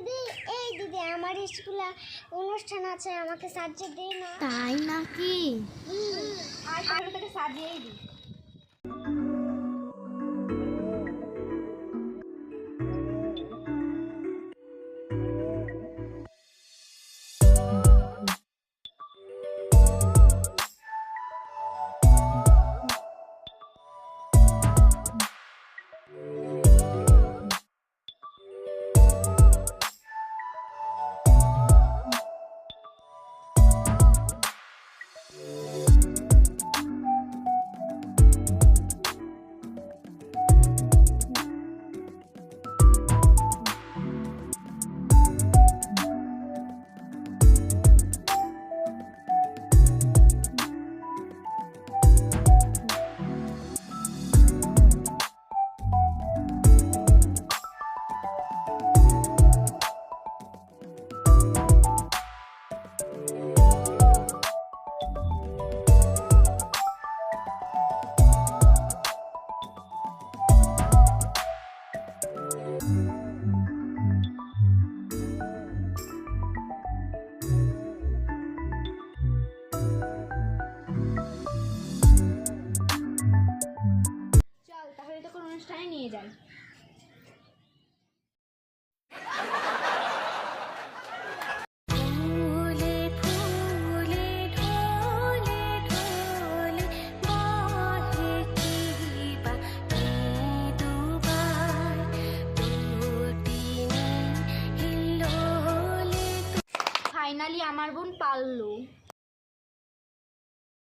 দিদি এই দিদি আমার স্কুলে অনুষ্ঠান আছে আমাকে সাজিয়ে দে না। তাই নাকি? আর তাহলে তোকে সাজিয়েই দিই। আমার বোন পারল।